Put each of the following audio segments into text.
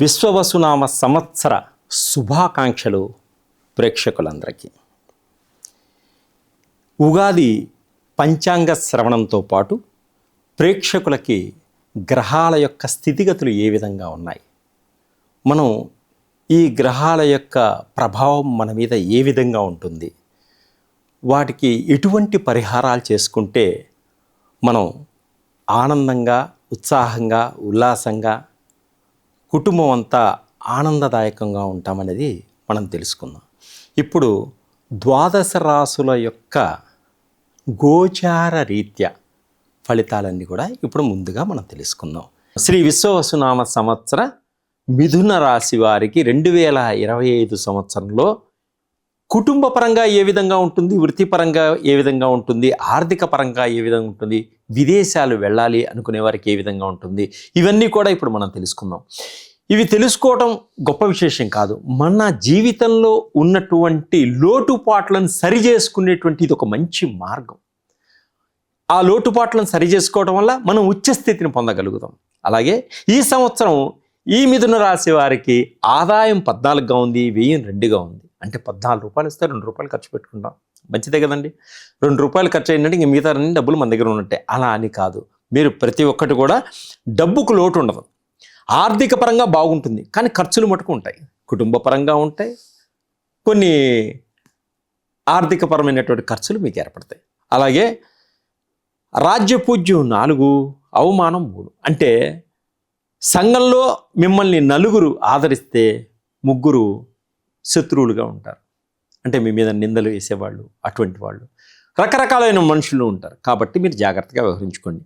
విశ్వవసునామ సంవత్సర శుభాకాంక్షలు ప్రేక్షకులందరికీ. ఉగాది పంచాంగ శ్రవణంతో పాటు ప్రేక్షకులకి గ్రహాల యొక్క స్థితిగతులు ఏ విధంగా ఉన్నాయి? మనం ఈ గ్రహాల యొక్క ప్రభావం మన మీద ఏ విధంగా ఉంటుంది? వాటికి ఎటువంటి పరిహారాలు చేసుకుంటే మనం ఆనందంగా ఉత్సాహంగా ఉల్లాసంగా కుటుంబం అంతా ఆనందదాయకంగా ఉంటామనేది మనం తెలుసుకుందాం. ఇప్పుడు ద్వాదశ రాసుల యొక్క గోచార రీత్యా ఫలితాలన్నీ కూడా ఇప్పుడు ముందుగా మనం తెలుసుకుందాం. శ్రీ విశ్వవసునామ సంవత్సర మిథున రాశి వారికి రెండు వేల ఇరవై ఐదు సంవత్సరంలో కుటుంబ పరంగా ఏ విధంగా ఉంటుంది వృత్తిపరంగా ఏ విధంగా ఉంటుంది ఆర్థిక పరంగా ఏ విధంగా ఉంటుంది విదేశాలు వెళ్ళాలి అనుకునే వారికి ఏ విధంగా ఉంటుంది? ఇవన్నీ కూడా ఇప్పుడు మనం తెలుసుకుందాం. ఇవి తెలుసుకోవటం గొప్ప విశేషం కాదు. మన జీవితంలో ఉన్నటువంటి లోటుపాట్లను సరి చేసుకునేటువంటి ఇది ఒక మంచి మార్గం. ఆ లోటుపాట్లను సరిచేసుకోవటం వల్ల మనం ఉచ్చస్థితిని పొందగలుగుతాం. అలాగే ఈ సంవత్సరం ఈ మిథున రాశి వారికి ఆదాయం పద్నాలుగుగా ఉంది వ్యయం రెండుగా ఉంది. అంటే పద్నాలుగు రూపాయలు ఇస్తే రెండు రూపాయలు ఖర్చు పెట్టుకుంటాం. మంచిదే కదండి. రెండు రూపాయలు ఖర్చు అయిందంటే ఇంక మిగతా అన్ని డబ్బులు మన దగ్గర ఉన్నట్టే. అలా అని కాదు. మీరు ప్రతి ఒక్కటి కూడా డబ్బుకు లోటు ఉండదు. ఆర్థిక పరంగా బాగుంటుంది. కానీ ఖర్చులు మటుకు ఉంటాయి. కుటుంబ పరంగా ఉంటాయి. కొన్ని ఆర్థికపరమైనటువంటి ఖర్చులు మీకు ఏర్పడతాయి. అలాగే రాజ్యపూజ్యం నాలుగు అవమానం మూడు. అంటే సంఘంలో మిమ్మల్ని నలుగురు ఆదరిస్తే ముగ్గురు శత్రువులుగా ఉంటారు. అంటే మీ మీద నిందలు వేసేవాళ్ళు అటువంటి వాళ్ళు. రకరకాలైన మనుషులు ఉంటారు. కాబట్టి మీరు జాగ్రత్తగా వ్యవహరించుకోండి.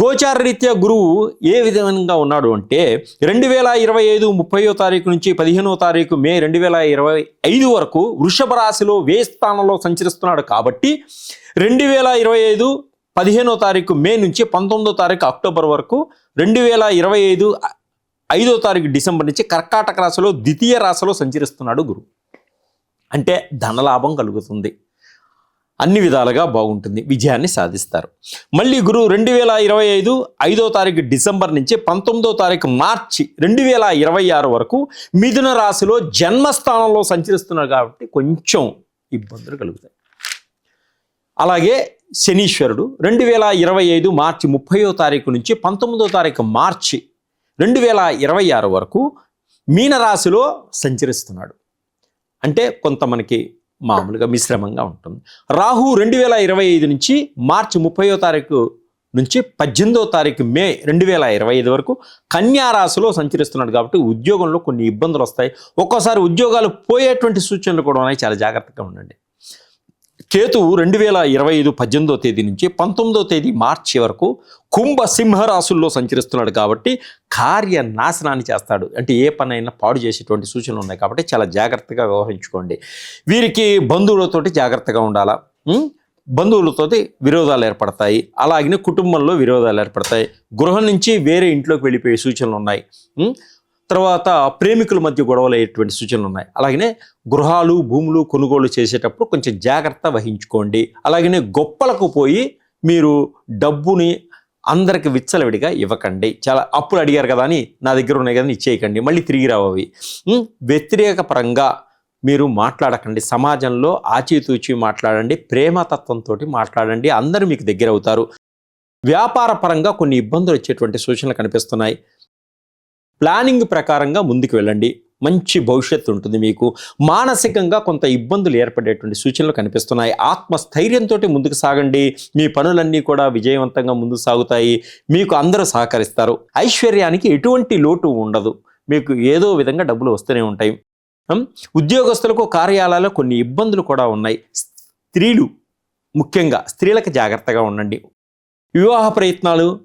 గోచార రీత్యా గురువు ఏ విధంగా ఉన్నాడు అంటే రెండు వేల ఇరవై ఐదు ముప్పయో తారీఖు నుంచి పదిహేనో తారీఖు మే రెండు వేల ఇరవై ఐదు వరకు వృషభ రాశిలో వే స్థానంలో సంచరిస్తున్నాడు కాబట్టి రెండు వేల ఇరవై ఐదు పదిహేనో తారీఖు మే నుంచి పంతొమ్మిదో తారీఖు అక్టోబర్ వరకు రెండు వేల ఇరవై ఐదు ఐదో తారీఖు డిసెంబర్ నుంచి కర్కాటక రాశిలో ద్వితీయ రాశిలో సంచరిస్తున్నాడు గురు. అంటే ధనలాభం కలుగుతుంది. అన్ని విధాలుగా బాగుంటుంది. విజయాన్ని సాధిస్తారు. మళ్ళీ గురువు రెండు వేల ఇరవై ఐదు ఐదో తారీఖు డిసెంబర్ నుంచి పంతొమ్మిదో తారీఖు మార్చి రెండు వేల ఇరవై ఆరు వరకు మిథున రాశిలో జన్మస్థానంలో సంచరిస్తున్నారు కాబట్టి కొంచెం ఇబ్బందులు కలుగుతాయి. అలాగే శనీశ్వరుడు రెండు వేల ఇరవై ఐదు మార్చి ముప్పయో తారీఖు నుంచి పంతొమ్మిదో తారీఖు మార్చి రెండు వేల ఇరవై ఆరు వరకు మీనరాశిలో సంచరిస్తున్నాడు. అంటే కొంత మనకి మామూలుగా మిశ్రమంగా ఉంటుంది. రాహు రెండు వేల ఇరవై ఐదు నుంచి మార్చి ముప్పయో తారీఖు నుంచి పద్దెనిమిదో తారీఖు మే రెండు వేల ఇరవై ఐదు వరకు కన్యా రాశిలో సంచరిస్తున్నాడు కాబట్టి ఉద్యోగంలో కొన్ని ఇబ్బందులు వస్తాయి. ఒక్కోసారి ఉద్యోగాలు పోయేటువంటి సూచనలు కూడా ఉన్నాయి. చాలా జాగ్రత్తగా ఉండండి. చేతు రెండు వేల ఇరవై ఐదు పద్దెనిమిదో తేదీ నుంచి పంతొమ్మిదో తేదీ మార్చి వరకు కుంభ సింహరాశుల్లో సంచరిస్తున్నాడు కాబట్టి కార్య నాశనాన్ని చేస్తాడు. అంటే ఏ పనైనా పాడు చేసేటువంటి సూచనలు ఉన్నాయి కాబట్టి చాలా జాగ్రత్తగా వ్యవహరించుకోండి. వీరికి బంధువులతోటి జాగ్రత్తగా ఉండాలా? బంధువులతోటి విరోధాలు ఏర్పడతాయి. అలాగనే కుటుంబంలో విరోధాలు ఏర్పడతాయి. గృహం నుంచి వేరే ఇంట్లోకి వెళ్ళిపోయే సూచనలు ఉన్నాయి. తర్వాత ప్రేమికుల మధ్య గొడవలు అయ్యేటువంటి సూచనలు ఉన్నాయి. అలాగనే గృహాలు భూములు కొనుగోలు చేసేటప్పుడు కొంచెం జాగ్రత్త వహించుకోండి. అలాగనే గొప్పలకు పోయి మీరు డబ్బుని అందరికి విచ్చలవిడిగా ఇవ్వకండి. చాలా అప్పులు అడిగారు కదా అని నా దగ్గర ఉన్నాయి కదా ఇచ్చేయకండి. మళ్ళీ తిరిగి రావు అవి. వ్యతిరేక పరంగా మీరు మాట్లాడకండి. సమాజంలో ఆచితూచి మాట్లాడండి. ప్రేమతత్వంతో మాట్లాడండి. అందరూ మీకు దగ్గర అవుతారు వ్యాపార పరంగా కొన్ని ఇబ్బందులు వచ్చేటువంటి సూచనలు కనిపిస్తున్నాయి. ప్లానింగ్ ప్రకారంగా ముందుకు వెళ్ళండి. మంచి భవిష్యత్తు ఉంటుంది మీకు. మానసికంగా కొంత ఇబ్బందులు ఏర్పడేటువంటి సూచనలు కనిపిస్తున్నాయి. ఆత్మస్థైర్యంతో ముందుకు సాగండి. మీ పనులన్నీ కూడా విజయవంతంగా ముందుకు సాగుతాయి. మీకు అందరూ సహకరిస్తారు. ఐశ్వర్యానికి ఎటువంటి లోటు ఉండదు. మీకు ఏదో విధంగా డబ్బులు వస్తూనే ఉంటాయి. ఉద్యోగస్తులకు కార్యాలయాల్లో కొన్ని ఇబ్బందులు కూడా ఉన్నాయి. స్త్రీలు ముఖ్యంగా స్త్రీలకు జాగ్రత్తగా ఉండండి. వివాహ ప్రయత్నాలు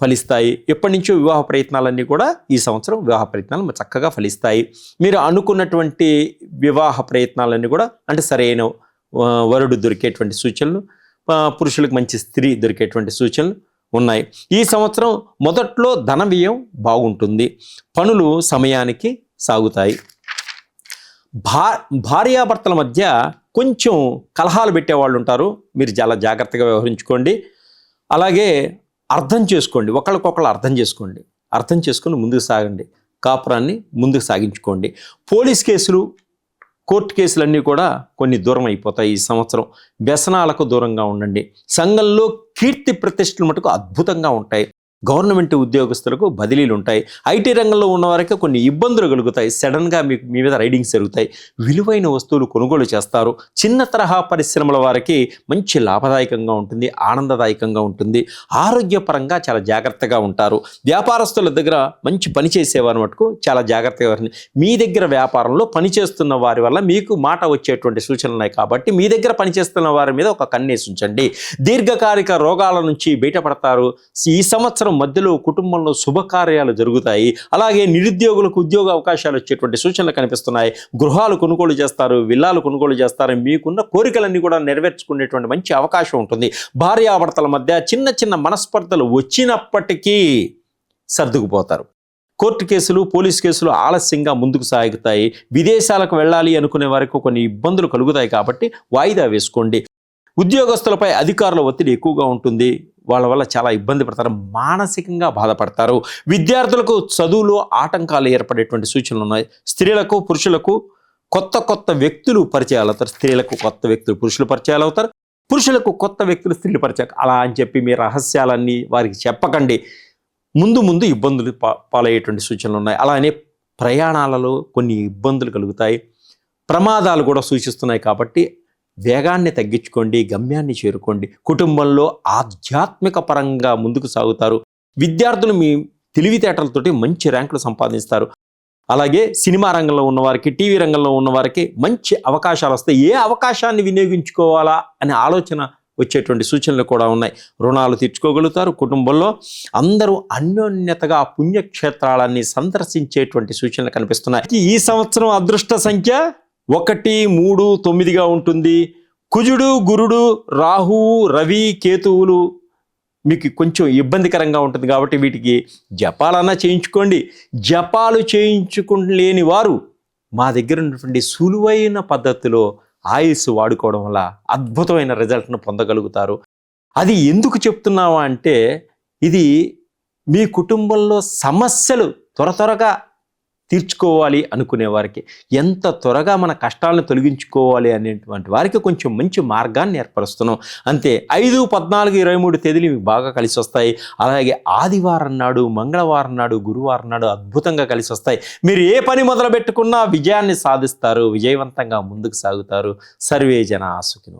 ఫలిస్తాయి. ఎప్పటి నుంచో వివాహ ప్రయత్నాలన్నీ కూడా ఈ సంవత్సరం వివాహ ప్రయత్నాలు చక్కగా ఫలిస్తాయి. మీరు అనుకున్నటువంటి వివాహ ప్రయత్నాలన్నీ కూడా అంటే సరైన వరుడు దొరికేటువంటి సూచనలు పురుషులకు మంచి స్త్రీ దొరికేటువంటి సూచనలు ఉన్నాయి. ఈ సంవత్సరం మొదట్లో ధన వ్యయం బాగుంటుంది. పనులు సమయానికి సాగుతాయి. భా భార్యాభర్తల మధ్య కొంచెం కలహాలు పెట్టేవాళ్ళు ఉంటారు. మీరు చాలా జాగ్రత్తగా వ్యవహరించుకోండి. అలాగే అర్థం చేసుకోండి. ఒకళ్ళకొకళ్ళు అర్థం చేసుకోండి. అర్థం చేసుకొని ముందుకు సాగండి. కాపురాన్ని ముందుకు సాగించుకోండి. పోలీస్ కేసులు కోర్టు కేసులన్నీ కూడా కొన్ని దూరం అయిపోతాయి ఈ సంవత్సరం. వ్యసనాలకు దూరంగా ఉండండి. సంఘంలో కీర్తి ప్రతిష్టలు మటుకు అద్భుతంగా ఉంటాయి. గవర్నమెంట్ ఉద్యోగస్తులకు బదిలీలు ఉంటాయి. ఐటీ రంగంలో ఉన్న వారికి కొన్ని ఇబ్బందులు కలుగుతాయి. సడన్గా మీకు మీ మీద రైడింగ్స్ జరుగుతాయి. విలువైన వస్తువులు కొనుగోలు చేస్తారు. చిన్న తరహా పరిశ్రమల వారికి మంచి లాభదాయకంగా ఉంటుంది ఆనందదాయకంగా ఉంటుంది. ఆరోగ్యపరంగా చాలా జాగ్రత్తగా ఉంటారు. వ్యాపారస్తుల దగ్గర మంచి పని చేసేవారు మటుకు చాలా జాగ్రత్తగా మీ దగ్గర వ్యాపారంలో పనిచేస్తున్న వారి వల్ల మీకు మాట వచ్చేటువంటి సూచనలు ఉన్నాయి కాబట్టి మీ దగ్గర పనిచేస్తున్న వారి మీద ఒక కన్నేసి ఉంచండి దీర్ఘకాలిక రోగాల నుంచి బయటపడతారు. ఈ సంవత్సరం మధ్యలో కుటుంబంలో శుభకార్యాలు జరుగుతాయి. అలాగే నిరుద్యోగులకు ఉద్యోగ అవకాశాలు వచ్చేటువంటి సూచనలు కనిపిస్తున్నాయి. గృహాలు కొనుగోలు చేస్తారు విల్లాలు కొనుగోలు చేస్తారు. మీకున్న కోరికలన్నీ కూడా నెరవేర్చుకునేటువంటి మంచి అవకాశం ఉంటుంది. భార్యాభర్తల మధ్య చిన్న చిన్న మనస్పర్ధలు వచ్చినప్పటికీ సర్దుకుపోతారు. కోర్టు కేసులు పోలీస్ కేసులు ఆలస్యంగా ముందుకు సాగుతాయి. విదేశాలకు వెళ్ళాలి అనుకునే వారికి కొన్ని ఇబ్బందులు కలుగుతాయి కాబట్టి వాయిదా వేసుకోండి. ఉద్యోగస్తులపై అధికారుల ఒత్తిడి ఎక్కువగా ఉంటుంది. వాళ్ళ వల్ల చాలా ఇబ్బంది పడతారు మానసికంగా బాధపడతారు. విద్యార్థులకు చదువులో ఆటంకాలు ఏర్పడేటువంటి సూచనలు ఉన్నాయి. స్త్రీలకు పురుషులకు కొత్త కొత్త వ్యక్తులు పరిచయాలు అవుతారు. స్త్రీలకు కొత్త వ్యక్తులు పురుషులు పరిచయాలు అవుతారు. పురుషులకు కొత్త వ్యక్తులు స్త్రీలు పరిచయాలు. అలా అని చెప్పి మీ రహస్యాలన్నీ వారికి చెప్పకండి. ముందు ముందు ఇబ్బందులు పాలయ్యేటువంటి సూచనలు ఉన్నాయి. అలానే ప్రయాణాలలో కొన్ని ఇబ్బందులు కలుగుతాయి. ప్రమాదాలు కూడా సూచిస్తున్నాయి కాబట్టి వేగాన్ని తగ్గించుకోండి గమ్యాన్ని చేరుకోండి. కుటుంబంలో ఆధ్యాత్మిక పరంగా ముందుకు సాగుతారు. విద్యార్థులు మీ తెలివితేటలతోటి మంచి ర్యాంకులు సంపాదిస్తారు. అలాగే సినిమా రంగంలో ఉన్నవారికి టీవీ రంగంలో ఉన్నవారికి మంచి అవకాశాలు వస్తాయి. ఏ అవకాశాన్ని వినియోగించుకోవాలా అనే ఆలోచన వచ్చేటువంటి సూచనలు కూడా ఉన్నాయి. రుణాలు తీర్చుకోగలుగుతారు. కుటుంబంలో అందరూ అన్యోన్యతగా పుణ్యక్షేత్రాలన్నీ సందర్శించేటువంటి సూచనలు కనిపిస్తున్నాయి. ఈ సంవత్సరం అదృష్ట సంఖ్య? ఒకటి మూడు తొమ్మిదిగా ఉంటుంది. కుజుడు గురుడు రాహువు రవి కేతువులు మీకు కొంచెం ఇబ్బందికరంగా ఉంటుంది కాబట్టి వీటికి జపాలన్నా చేయించుకోండి. జపాలు చేయించుకోలేని వారు మా దగ్గర ఉన్నటువంటి సులువైన పద్ధతిలో ఆయుస్ వాడుకోవడం వల్ల అద్భుతమైన రిజల్ట్ను పొందగలుగుతారు. అది ఎందుకు చెప్తున్నావా అంటే ఇది మీ కుటుంబంలో సమస్యలు త్వర త్వరగా తీర్చుకోవాలి అనుకునే వారికి ఎంత త్వరగా మన కష్టాలను తొలగించుకోవాలి అనేటువంటి వారికి కొంచెం మంచి మార్గాన్ని ఏర్పరుస్తున్నాం. అంతే ఐదు పద్నాలుగు ఇరవై మూడు తేదీలు మీకు బాగా కలిసి వస్తాయి. అలాగే ఆదివారం నాడు మంగళవారం నాడు గురువారం నాడు అద్భుతంగా కలిసి వస్తాయి. మీరు ఏ పని మొదలు పెట్టుకున్నా విజయాన్ని సాధిస్తారు విజయవంతంగా ముందుకు సాగుతారు. సర్వే జన సుఖినో